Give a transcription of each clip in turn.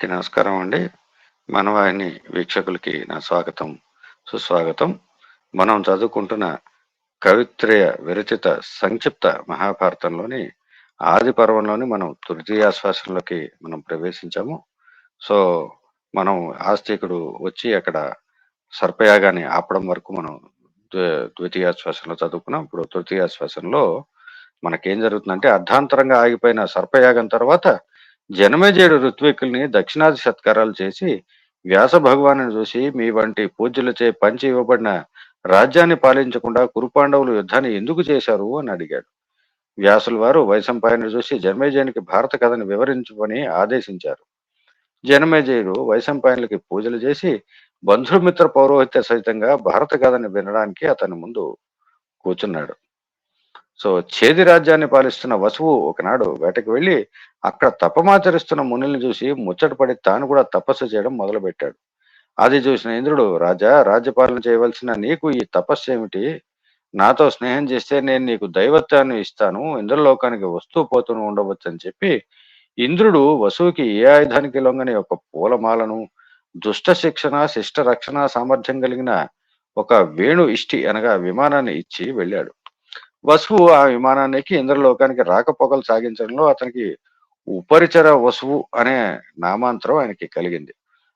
అందరికీ నమస్కారం అండి. మనవాహిని వీక్షకులకి నా స్వాగతం సుస్వాగతం. మనం చదువుకుంటున్న కవిత్రయ విరచిత సంక్షిప్త మహాభారతంలోని ఆది పర్వంలోని మనం తృతీయాశ్వాసంలోకి మనం ప్రవేశించాము. సో మనం ఆస్తికుడు వచ్చి అక్కడ సర్పయాగాన్ని ఆపడం వరకు మనం ద్వితీయాశ్వాసంలో చదువుకున్నాం. ఇప్పుడు తృతీయాశ్వాసంలో మనకేం జరుగుతుందంటే అర్ధాంతరంగా ఆగిపోయిన సర్పయాగం తర్వాత జనమేజయుడు ఋత్వికుల్ని దక్షిణాది సత్కారాలు చేసి వ్యాస భగవాను చూసి మీ వంటి పూజ్యులచే పంచి ఇవ్వబడిన రాజ్యాన్ని పాలించకుండా కురుపాండవులు యుద్ధాన్ని ఎందుకు చేశారు అని అడిగాడు. వ్యాసుల వారు వైశంపాయను చూసి జనమేజయునికి భారత కథను వివరించమని ఆదేశించారు. జనమేజయుడు వైశంపాయనులకి పూజలు చేసి బంధుమిత్ర పౌరోహిత్య సహితంగా భారత కథను వినడానికి అతని ముందు కూర్చున్నాడు సో చేది రాజ్యాన్ని పాలిస్తున్న వసువు ఒకనాడు వేటకు వెళ్ళి అక్కడ తపమాచరిస్తున్న మునుల్ని చూసి ముచ్చటపడి తాను కూడా తపస్సు చేయడం మొదలుపెట్టాడు. అది చూసిన ఇంద్రుడు రాజా రాజ్యపాలన చేయవలసిన నీకు ఈ తపస్సు ఏమిటి? నాతో స్నేహం చేస్తే నేను నీకు దైవత్వాన్ని ఇస్తాను ఇంద్రలోకానికి వస్తూ పోతూ ఉండవచ్చు అని చెప్పి ఇంద్రుడు వసువుకి ఏ ఆయుధానికి లొంగని ఒక పూలమాలను దుష్ట శిక్షణ శిష్ట రక్షణ సామర్థ్యం కలిగిన ఒక వేణు ఇష్టి అనగా విమానాన్ని ఇచ్చి వెళ్ళాడు. వసువు ఆ విమానానికి ఇంద్రలోకానికి రాకపోకలు సాగించడంలో అతనికి ఉపరిచర వసువు అనే నామాంతరం ఆయనకి కలిగింది.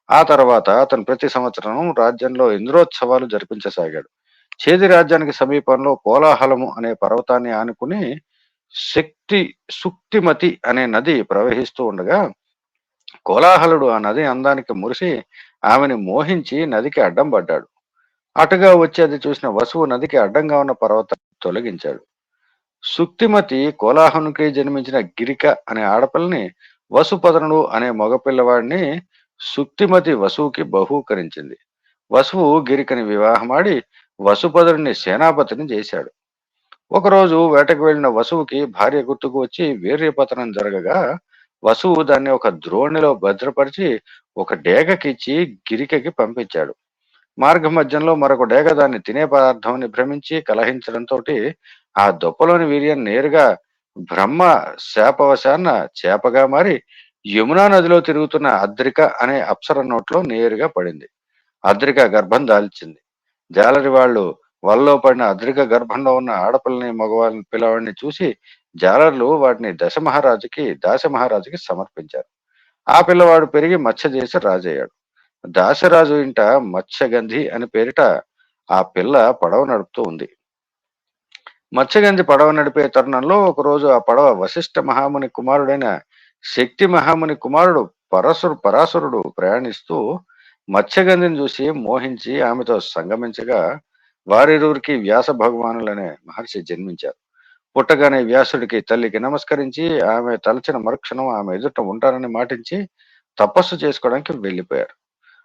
ఆ తర్వాత అతను ప్రతి సంవత్సరం రాజ్యంలో ఇంద్రోత్సవాలు జరిపించసాగాడు. చేది రాజ్యానికి సమీపంలో కోలాహలము అనే పర్వతాన్ని ఆనుకుని శక్తి సుక్తిమతి అనే నది ప్రవహిస్తూ ఉండగా కోలాహలుడు ఆ నది అందానికి మురిసి ఆమెని మోహించి నదికి అడ్డం పడ్డాడు అటుగా వచ్చి అది చూసిన వసువు నదికి అడ్డంగా ఉన్న పర్వతం తొలగించాడు. సుక్తిమతి కోలాహనుకి జన్మించిన గిరిక అనే ఆడపిల్లని వసుపదనుడు అనే మగపిల్లవాడిని సుక్తిమతి వసువుకి బహూకరించింది. వసువు గిరికని వివాహమాడి వసుపదుడిని సేనాపతిని చేశాడు. ఒకరోజు వేటకు వెళ్ళిన వసువుకి భార్య గుర్తుకు వచ్చి వీర్యపతనం జరగగా వసువు దాన్ని ఒక ద్రోణిలో భద్రపరిచి ఒక డేగకిచ్చి గిరికకి పంపించాడు. మార్గ మధ్యంలో మరొక డేగ దాన్ని తినే పదార్థాన్ని భ్రమించి కలహించడంతో ఆ దొప్పలోని వీర్యం నేరుగా బ్రహ్మ శాపవశాన్న చేపగా మారి యమునా నదిలో తిరుగుతున్న అద్రిక అనే అప్సర నోట్లో నేరుగా పడింది. అద్రిక గర్భం దాల్చింది. జాలరి వాళ్ళు వల్లో పడిన అద్రిక గర్భంలో ఉన్న ఆడపిల్లని మగవాళ్ళని పిల్లవాడిని చూసి జాలర్లు వాటిని దశ మహారాజుకి మహారాజుకి సమర్పించారు. ఆ పిల్లవాడు పెరిగి మత్స్య చేసి రాజయ్యాడు. దాసరాజు ఇంట మత్స్యగంధి అని పేరిట ఆ పిల్ల పడవ నడుపుతూ ఉంది. మత్స్యగంధి పడవ నడిపే తరుణంలో ఒకరోజు ఆ పడవ వశిష్ఠ మహాముని కుమారుడైన శక్తి మహాముని కుమారుడు పరశురు పరాశురుడు ప్రయాణిస్తూ మత్స్యగంధిని చూసి మోహించి ఆమెతో సంగమించగా వారిరువురికి వ్యాస భగవానులనే మహర్షి జన్మించారు. పుట్టగానే వ్యాసుడికి తల్లికి నమస్కరించి ఆమె తలచిన మరుక్షణం ఆమె ఎదుట ఉంటారని మాటించి తపస్సు చేసుకోవడానికి వెళ్ళిపోయారు.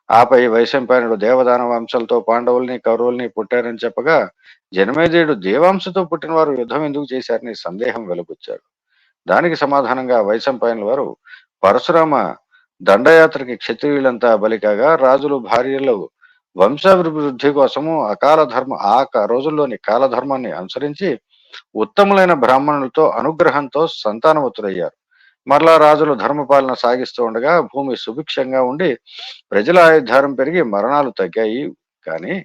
ఆపై వైశంపాయనుడు దేవదాన వంశాలతో పాండవుల్ని కౌరవుల్ని పుట్టారని చెప్పగా జనమేజయుడు దేవాంశతో పుట్టిన వారు యుద్ధం ఎందుకు చేశారని సందేహం వెలుగుచ్చాడు దానికి సమాధానంగా వైశంపాయనుల వారు పరశురామ దండయాత్రకి క్షత్రియులంతా బలికాగా రాజులు భార్యలు వంశాభివృద్ధి కోసము అకాల ధర్మ ఆ క- రోజుల్లోని కాలధర్మాన్ని అనుసరించి ఉత్తములైన బ్రాహ్మణులతో అనుగ్రహంతో సంతానవతులయ్యారు. మరలా రాజులు ధర్మపాలన సాగిస్తూ ఉండగా భూమి సుభిక్షంగా ఉండి ప్రజల ఆయుధారం పెరిగి మరణాలు తగ్గాయి. కానీ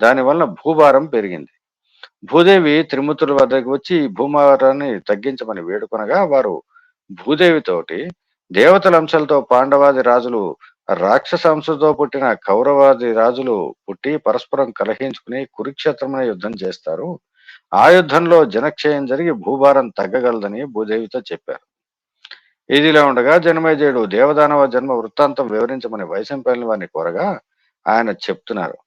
దానివల్ల భూభారం పెరిగింది. భూదేవి త్రిమూర్తుల వద్దకు వచ్చి ఈ భూభారాన్ని తగ్గించమని వేడుకొనగా వారు భూదేవితోటి దేవతల అంశాలతో పాండవాది రాజులు రాక్షసాంశతో పుట్టిన కౌరవాది రాజులు పుట్టి పరస్పరం కలహించుకుని కురుక్షేత్రమైన యుద్ధం చేస్తారు. ఆ యుద్ధంలో జనక్షయం జరిగి భూభారం తగ్గగలదని భూదేవితో చెప్పారు. ఇదిలా ఉండగా జనమేజయుడు దేవదానవ జన్మ వృత్తాంతం వివరించమని వైశంపాయని వారిని కోరగా ఆయన చెప్తున్నారు.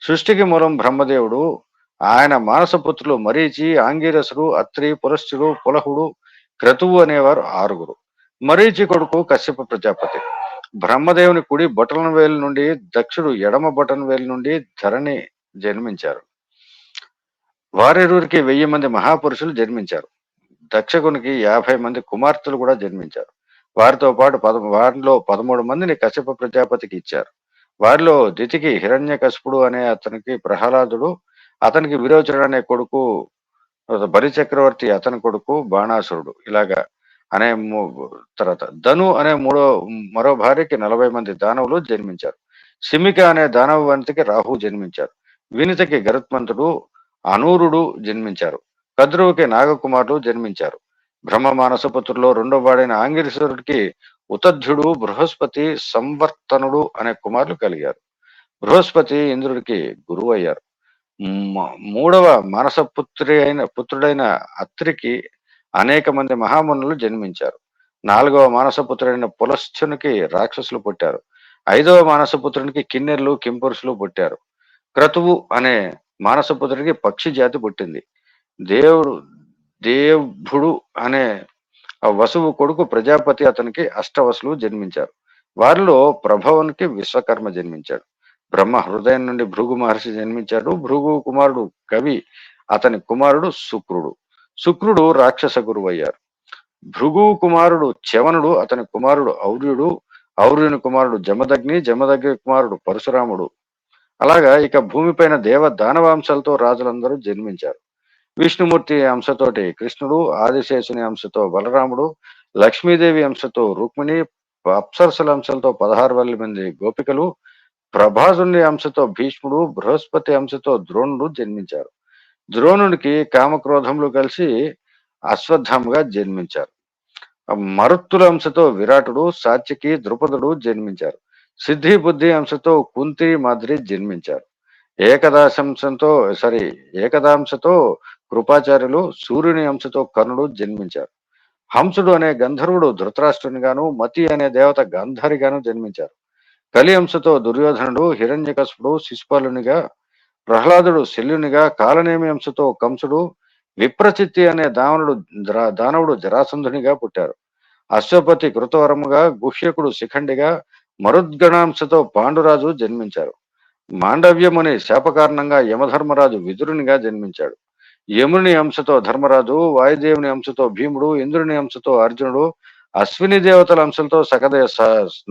సృష్టికి మూలం బ్రహ్మదేవుడు ఆయన మానసపుత్రులు మరీచి ఆంగిరసుడు అత్రి పురశ్చుడు పులహుడు క్రతువు అనేవారు ఆరుగురు. మరీచి కొడుకు కశ్యప ప్రజాపతి. బ్రహ్మదేవుని కుడి బొటన వేలు నుండి దక్షుడు ఎడమ బొటన వేలు నుండి ధరణి జన్మించారు. వారిరువురికి వెయ్యి మంది మహాపురుషులు జన్మించారు. దక్షకునికి యాభై మంది కుమార్తెలు కూడా జన్మించారు. వారితో పాటు పద వారిలో పదమూడు మందిని కశ్యప ప్రజాపతికి ఇచ్చారు. వారిలో దితికి హిరణ్యకశిపుడు అనే అతనికి ప్రహ్లాదుడు అతనికి విరోచన అనే కొడుకు బలి చక్రవర్తి అతని కొడుకు బాణాసురుడు. ఇలాగా అనే తర్వాత ధను అనే మూడో మరో భార్యకి నలభై మంది దానవులు జన్మించారు. సిమిక అనే దానవ వంతికి రాహు జన్మించారు. వినితకి గరుత్మంతుడు అనూరుడు జన్మించారు. కద్రువుకి నాగకుమారులు జన్మించారు. బ్రహ్మ మానసపుత్రులో రెండో వాడైన ఆంగిరీశ్వరుడికి ఉతధ్యుడు బృహస్పతి సంవర్తనుడు అనే కుమారులు కలిగారు. బృహస్పతి ఇంద్రుడికి గురువు అయ్యారు. మూడవ మానసపుత్రి అయిన పుత్రుడైన అత్రికి అనేక మంది మహామునులు జన్మించారు. నాలుగవ మానసపుత్రుడైన పులశ్చునికి రాక్షసులు పుట్టారు. ఐదవ మానసపుత్రునికి కిన్నెర్లు కింపురుషులు పుట్టారు. క్రతువు అనే మానసపుత్రుడికి పక్షి జాతి పుట్టింది. దేవుడు దేవుడు అనే ఆ వసువు కొడుకు ప్రజాపతి అతనికి అష్టవసులు జన్మించారు. వారిలో ప్రభవన్కి విశ్వకర్మ జన్మించాడు. బ్రహ్మ హృదయం నుండి భృగు మహర్షి జన్మించాడు. భృగు కుమారుడు కవి అతని కుమారుడు శుక్రుడు. శుక్రుడు రాక్షస గురువు అయ్యారు భృగు కుమారుడు చవనుడు అతని కుమారుడు ఔర్యుడు ఔర్యుని కుమారుడు జమదగ్ని జమదగ్ని కుమారుడు పరశురాముడు. అలాగా ఇక భూమిపైన దేవ దానవాంశాలతో రాజులందరూ జన్మించారు. విష్ణుమూర్తి అంశతోటి కృష్ణుడు ఆదిశేషుని అంశతో బలరాముడు లక్ష్మీదేవి అంశతో రుక్మిణి అప్సరసుల అంశంతో పదహారు వేల మంది గోపికలు ప్రభాసుని అంశతో భీష్ముడు బృహస్పతి అంశతో ద్రోణుడు జన్మించారు. ద్రోణుడికి కామక్రోధములు కలిసి అశ్వత్థాముగా జన్మించారు. మరుత్తుల అంశతో విరాటుడు సాత్యకి ద్రుపదుడు జన్మించారు. సిద్ధి బుద్ధి అంశతో కుంతి మాదిరి జన్మించారు. ఏకదాశంశంతో సారీ ఏకదాంశతో కృపాచార్యులు సూర్యుని అంశతో కర్ణుడు జన్మించారు. హంసుడు అనే గంధర్వుడు ధృతరాష్ట్రునిగాను మతి అనే దేవత గాంధారిగాను జన్మించారు. కలి అంశతో దుర్యోధనుడు హిరణ్యకసుడు శిశుపాలునిగా ప్రహ్లాదుడు శల్యునిగా కాలనేమి అంశతో కంసుడు విప్రచిత్తి అనే దావనుడు దానవుడు జరాసంధునిగా పుట్టారు. అశ్వపతి కృతవరముగా గుహ్యకుడు శిఖండిగా మరుద్గణాంశతో పాండురాజు జన్మించారు. మాండవ్యముని శాప కారణంగా యమధర్మరాజు విదురునిగా జన్మించాడు. యముని అంశతో ధర్మరాజు వాయుదేవుని అంశతో భీముడు ఇంద్రుని అంశతో అర్జునుడు అశ్విని దేవతల అంశంతో సకదయ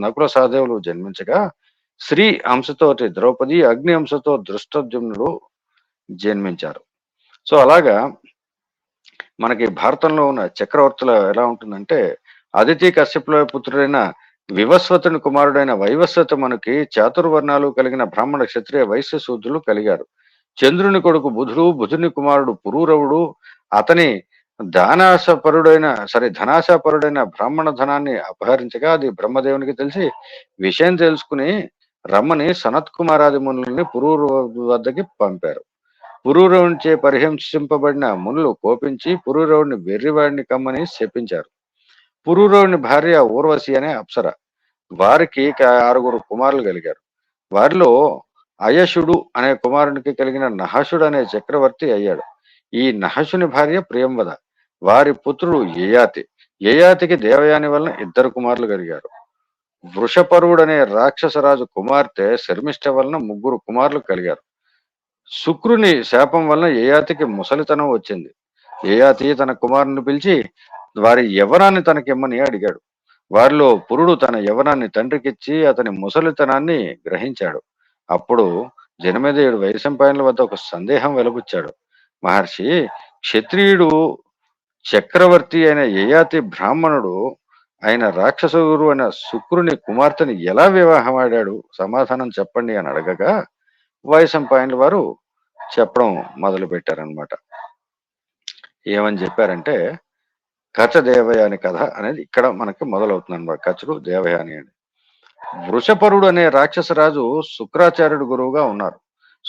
నకుల సహదేవులు జన్మించగా శ్రీ అంశతోటి ద్రౌపది అగ్ని అంశతో దృష్టద్యుమ్నుడు జన్మించారు. సో అలాగా మనకి భారతంలో ఉన్న చక్రవర్తుల ఎలా ఉంటుందంటే అదితి కశ్యపుల పుత్రుడైన వివస్వతుని కుమారుడైన వైవస్వత మనకి చాతుర్వర్ణాలు కలిగిన బ్రాహ్మణ క్షత్రియ వైశ్య శూద్రులు కలిగారు. చంద్రుని కొడుకు బుధుడు బుధుని కుమారుడు పురూరవుడు అతని దానాశపరుడైన సరే ధనాశపరుడైన బ్రాహ్మణ ధనాన్ని అపహరించగా అది బ్రహ్మదేవునికి తెలిసి విషయం తెలుసుకుని రమ్మని సనత్ కుమారాది మునుల్ని పురూరు వద్దకి పంపారు. పురూరవునిచే పరిహింసింపబడిన మునులు కోపించి పురూరవుని వెర్రివాడిని కమ్మని శపించారు. పురూరవుని భార్య ఊర్వశి అనే అప్సర. వారికి ఆరుగురు కుమారులు కలిగారు. వారిలో అయశుడు అనే కుమారునికి కలిగిన నహసుడు అనే చక్రవర్తి అయ్యాడు. ఈ నహసుని భార్య ప్రియంవద వారి పుత్రుడు యయాతి. యయాతికి దేవయాని వలన ఇద్దరు కుమారులు కలిగారు. వృషపరువుడు అనే రాక్షసరాజు కుమార్తె శర్మిష్ట వలన ముగ్గురు కుమారులు కలిగారు. శుక్రుని శాపం వలన యయాతికి ముసలితనం వచ్చింది. యయాతి తన కుమారుని పిలిచి వారి యవనాన్ని తనకిమ్మని అడిగాడు. వారిలో పురుడు తన యవనాన్ని తండ్రికిచ్చి అతని ముసలితనాన్ని గ్రహించాడు. అప్పుడు జనమేజయుడు వైశంపాయనుల వద్ద ఒక సందేహం వెలబుచ్చాడు మహర్షి క్షత్రియుడు చక్రవర్తి అయిన యయాతి బ్రాహ్మణుడు ఆయన రాక్షస గురువు అయిన శుక్రుని కుమార్తెని ఎలా వివాహం ఆడాడు సమాధానం చెప్పండి అని అడగగా వైశంపాయనుల వారు చెప్పడం మొదలు పెట్టారనమాట ఏమని చెప్పారంటే కచ దేవయాని కథ అనేది ఇక్కడ మనకి మొదలవుతుంది అనమాట కచుడు దేవయాని అని. వృషపరుడు అనే రాక్షసరాజు శుక్రాచార్యుడు గురువుగా ఉన్నారు.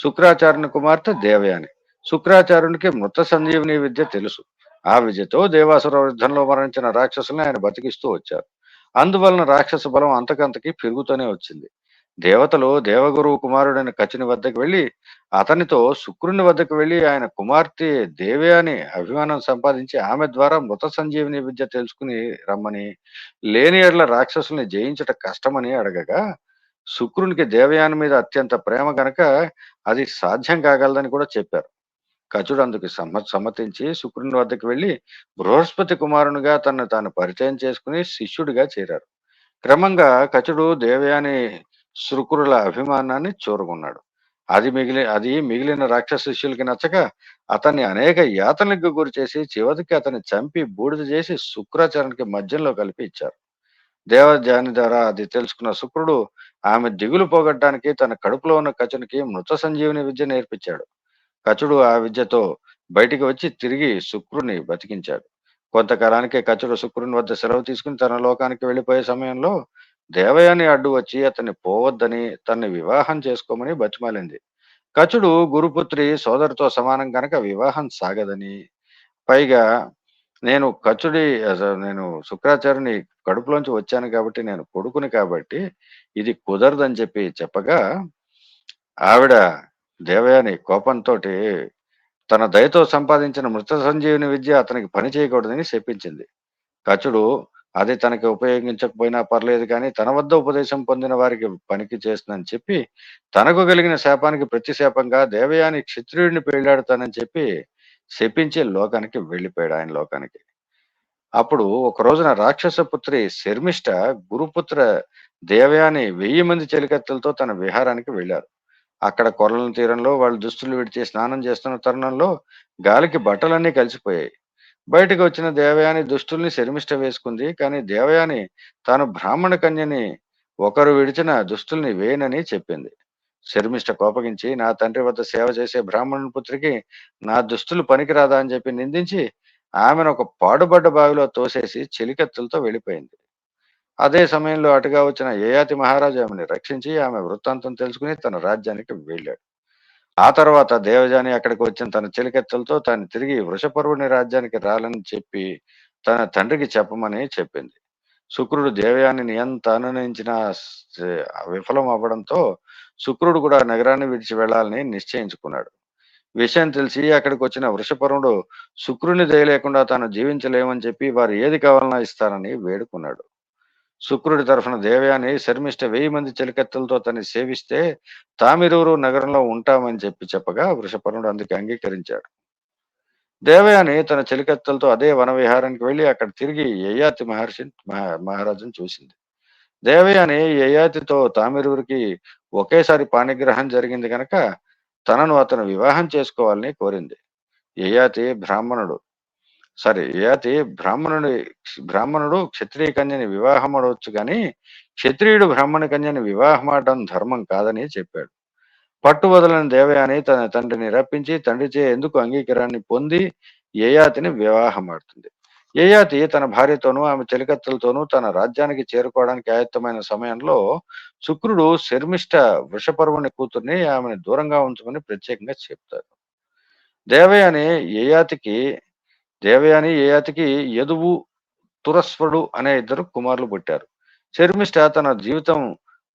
శుక్రాచార్యుని కుమార్తె దేవయాని. శుక్రాచార్యునికి మృత సంజీవని విద్య తెలుసు. ఆ విద్యతో దేవాసుర యుద్ధంలో మరణించిన రాక్షసుల్ని ఆయన బతికిస్తూ వచ్చారు. అందువలన రాక్షస బలం అంతకంతకి పెరుగుతూనే వచ్చింది. దేవతలు దేవగురువు కుమారుడైన కచిని వద్దకు వెళ్ళి అతనితో శుక్రుని వద్దకు వెళ్ళి ఆయన కుమార్తె దేవయాని అభిమానం సంపాదించి ఆమె ద్వారా మృత సంజీవిని విద్య తెలుసుకుని రమ్మని లేని ఎడ్ల రాక్షసుల్ని జయించట కష్టమని అడగగా శుక్రునికి దేవయాని మీద అత్యంత ప్రేమ గనక అది సాధ్యం కాగలదని కూడా చెప్పారు. కచుడు అందుకు సమ్మ సమ్మతించి శుక్రుని వద్దకు వెళ్ళి బృహస్పతి కుమారునిగా తనను తాను పరిచయం చేసుకుని శిష్యుడిగా చేరారు. క్రమంగా కచుడు దేవయాని శుక్రుల అభిమానాన్ని చూరుకున్నాడు అది మిగిలి అది మిగిలిన రాక్షస శిష్యులకి నచ్చక అతన్ని అనేక యాతనలకు గురి చేసి చివరికి అతన్ని చంపి బూడిద చేసి శుక్రాచరణకి మధ్యలో కలిపి ఇచ్చారు. దేవజాని ద్వారా అది తెలుసుకున్న శుక్రుడు ఆమె దిగులు పోగొట్టడానికి తన కడుపులో ఉన్న కచునికి మృత సంజీవని విద్య నేర్పించాడు. కచుడు ఆ విద్యతో బయటికి వచ్చి తిరిగి శుక్రుని బతికించాడు. కొంతకాలానికి కచుడు శుక్రుని వద్ద సెలవు తీసుకుని తన లోకానికి వెళ్ళిపోయే సమయంలో దేవయాని అడ్డు వచ్చి అతన్ని పోవద్దని తన్ని వివాహం చేసుకోమని బతిమాలింది. కచుడు గురుపుత్రి సోదరితో సమానం కనుక వివాహం సాగదని. పైగా నేను కచుడి నేను శుక్రాచార్యుని కడుపులోంచి వచ్చాను కాబట్టి నేను కొడుకుని కాబట్టి ఇది కుదరదని చెప్పి చెప్పగా ఆవిడ దేవయాని కోపంతో తన దయతో సంపాదించిన మృత సంజీవిని విద్య అతనికి పని చేయకూడదని చెప్పించింది. కచుడు అది తనకి ఉపయోగించకపోయినా పర్లేదు కానీ తన వద్ద ఉపదేశం పొందిన వారికి పనికి చేస్తుందని చెప్పి తనకు కలిగిన శాపానికి ప్రతి శాపంగా దేవయాని క్షత్రియుడిని పెళ్ళాడుతానని చెప్పి శపించి లోకానికి వెళ్ళిపోయాడు ఆయన లోకానికి. అప్పుడు ఒక రోజున రాక్షస పుత్రి శర్మిష్ట గురుపుత్ర దేవయాని వెయ్యి మంది చెలికత్తెలతో తన విహారానికి వెళ్ళారు. అక్కడ కొరల తీరంలో వాళ్ళు దుస్తులు విడిచి స్నానం చేస్తున్న తరుణంలో గాలికి బట్టలన్నీ కలిసిపోయాయి. బయటకు వచ్చిన దేవయాని దుస్తుల్ని శర్మిష్ట వేసుకుంది. కానీ దేవయాని తాను బ్రాహ్మణ కన్యని ఒకరు విడిచిన దుస్తుల్ని వేయనని చెప్పింది. శర్మిష్ట కోపగించి నా తండ్రి వద్ద సేవ చేసే బ్రాహ్మణుని పుత్రికి నా దుస్తులు పనికిరాదా అని చెప్పి నిందించి ఆమెను ఒక పాడుబడ్డ బావిలో తోసేసి చెలికత్తెలతో వెళ్ళిపోయింది. అదే సమయంలో అటుగా వచ్చిన యయాతి మహారాజు ఆమెను రక్షించి ఆమె వృత్తాంతం తెలుసుకుని తన రాజ్యానికి వెళ్ళాడు. ఆ తర్వాత దేవజాని అక్కడికి వచ్చిన తన చెలికత్తెలతో తాను తిరిగి వృషపర్వుని రాజ్యానికి రాలని చెప్పి తన తండ్రికి చెప్పమని చెప్పింది. శుక్రుడు దేవయానిని ఎంత అనునయించినా విఫలం అవ్వడంతో శుక్రుడు కూడా నగరాన్ని విడిచి వెళ్ళాలని నిశ్చయించుకున్నాడు. విషయం తెలిసి అక్కడికి వచ్చిన వృషపరుడు శుక్రుని దయ లేకుండా తాను జీవించలేమని చెప్పి వారు ఏది కావాలన్నా ఇస్తానని వేడుకున్నాడు. శుక్రుడి తరఫున దేవయాని శర్మిష్ట వెయ్యి మంది చెలికత్తెలతో తన్ని సేవిస్తే తామిరూరు నగరంలో ఉంటామని చెప్పి చెప్పగా వృషపర్ణుడు అందుకు అంగీకరించాడు. దేవయాని తన చెలికత్తెలతో అదే వన విహారానికి వెళ్ళి అక్కడ తిరిగి యయాతి మహర్షిని మహా- మహారాజును చూసింది. దేవయాని యయాతితో తామిరూరికి ఒకేసారి పాణిగ్రహం జరిగింది కనుక తనను అతను వివాహం చేసుకోవాలని కోరింది. యయాతి బ్రాహ్మణుడు. సరే యయాతి బ్రాహ్మణుడి బ్రాహ్మణుడు క్షత్రియ కన్యని వివాహమడవచ్చు కానీ క్షత్రియుడు బ్రాహ్మణ కన్యని వివాహమాడడం ధర్మం కాదని చెప్పాడు. పట్టు వదలని దేవయాని తన తండ్రిని రప్పించి తండ్రిచే ఎందుకు అంగీకారాన్ని పొంది యయాతిని వివాహమాడుతుంది యయాతి తన భార్యతోనూ ఆమె చెలికత్తలతోనూ తన రాజ్యానికి చేరుకోవడానికి ఆయత్తమైన సమయంలో శుక్రుడు శర్మిష్ట వృషపర్వుని కూతుర్ని ఆమెను దూరంగా ఉంచమని ప్రత్యేకంగా చెప్తాడు. దేవయాని యయాతికి దేవయాని యయాతికి యదువు తురస్వడు అనే ఇద్దరు కుమారులు పుట్టారు. శర్మిష్ట తన జీవితం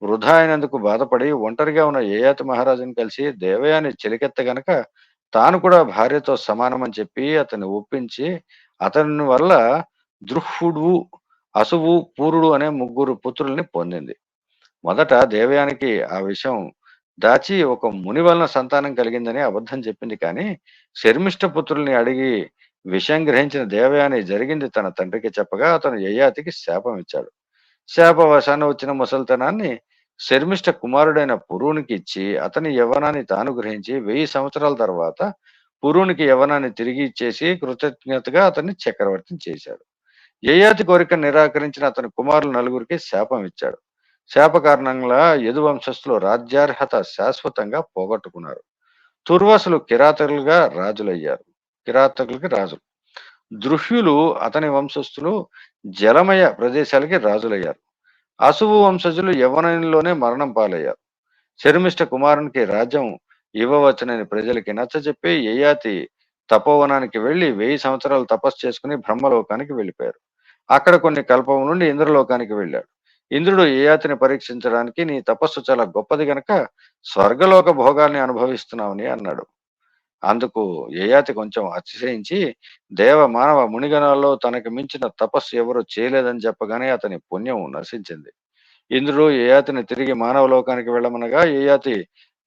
వృధా అయినందుకు బాధపడి ఒంటరిగా ఉన్న యయాతి మహారాజుని కలిసి దేవయాని చెలికెత్త గనక తాను కూడా భార్యతో సమానమని చెప్పి అతన్ని ఒప్పించి అతని వల్ల దృహుడు అసువు పూరుడు అనే ముగ్గురు పుత్రుల్ని పొందింది. మొదట దేవయానికి ఆ విషయం దాచి ఒక ముని వలన సంతానం కలిగిందని అబద్ధం చెప్పింది కానీ శర్మిష్ట పుత్రుల్ని అడిగి విషయం గ్రహించిన దేవయాని జరిగింది తన తండ్రికి చెప్పగా అతను యయాతికి శాపం ఇచ్చాడు. శాపవశాన వచ్చిన ముసలితనాన్ని శర్మిష్ట కుమారుడైన పురునికి ఇచ్చి అతని యవ్వనాన్ని తాను గ్రహించి వెయ్యి సంవత్సరాల తర్వాత పురునికి యవ్వనాన్ని తిరిగి ఇచ్చేసి కృతజ్ఞతగా అతన్ని చక్రవర్తిని చేశాడు. యయాతి కోరిక నిరాకరించిన అతని కుమారులు నలుగురికి శాపం ఇచ్చాడు. శాప కారణంగా యదువంశస్థులు రాజ్యార్హత శాశ్వతంగా పోగొట్టుకున్నారు. తుర్వాసులు కిరాతకులుగా రాజులయ్యారు. కిరాతకులకి రాజులు. దృహ్యులు అతని వంశస్థులు జలమయ ప్రదేశాలకి రాజులయ్యారు. అసువు వంశజులు యవ్వనంలోనే మరణం పాలయ్యారు. శర్మిష్ట కుమారునికి రాజ్యం ఇవ్వవచ్చునని ప్రజలకి నచ్చజెప్పి యయాతి తపోవనానికి వెళ్ళి వెయ్యి సంవత్సరాలు తపస్సు చేసుకుని బ్రహ్మలోకానికి వెళ్ళిపోయారు. అక్కడ కొన్ని కల్పం నుండి ఇంద్రలోకానికి వెళ్ళాడు. ఇంద్రుడు యయాతిని పరీక్షించడానికి నీ తపస్సు చాలా గొప్పది గనక స్వర్గలోక భోగాల్ని అనుభవిస్తున్నావని అన్నాడు. అందుకు యయాతి కొంచెం అతిశయించి దేవ మానవ మునిగణాల్లో తనకు మించిన తపస్సు ఎవరు చేయలేదని చెప్పగానే అతని పుణ్యం నశించింది. ఇంద్రుడు యయాతిని తిరిగి మానవ లోకానికి వెళ్ళమనగా యయాతి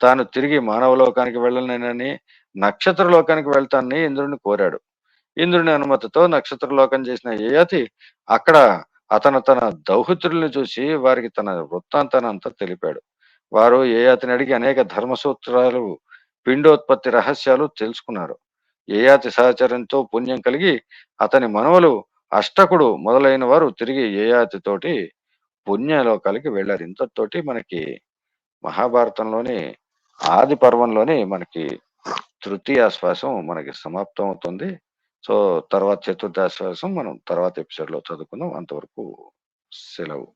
తాను తిరిగి మానవ లోకానికి వెళ్ళలేనని నక్షత్ర లోకానికి వెళ్తానని ఇంద్రుడిని కోరాడు. ఇంద్రుని అనుమతితో నక్షత్ర లోకం చేసిన యయాతి అక్కడ అతను తన దౌహిత్రుల్ని చూసి వారికి తన వృత్తాంతాన్ని అంతా తెలిపాడు. వారు యయాతిని అడిగి అనేక ధర్మ సూత్రాలు పిండోత్పత్తి రహస్యాలు తెలుసుకున్నారు. యయాతి సహచరంతో పుణ్యం కలిగి అతని మనవలు అష్టకుడు మొదలైన వారు తిరిగి యయాతి తోటి పుణ్యలోకాలకి వెళ్ళారు. ఇంతతోటి మనకి మహాభారతంలోని ఆది పర్వంలోని మనకి తృతీయ శ్వాసం మనకి సమాప్తం అవుతుంది సో తర్వాత చతుర్థ శ్వాసం మనం తర్వాత ఎపిసోడ్లో చదువుకుందాం. అంతవరకు సెలవు.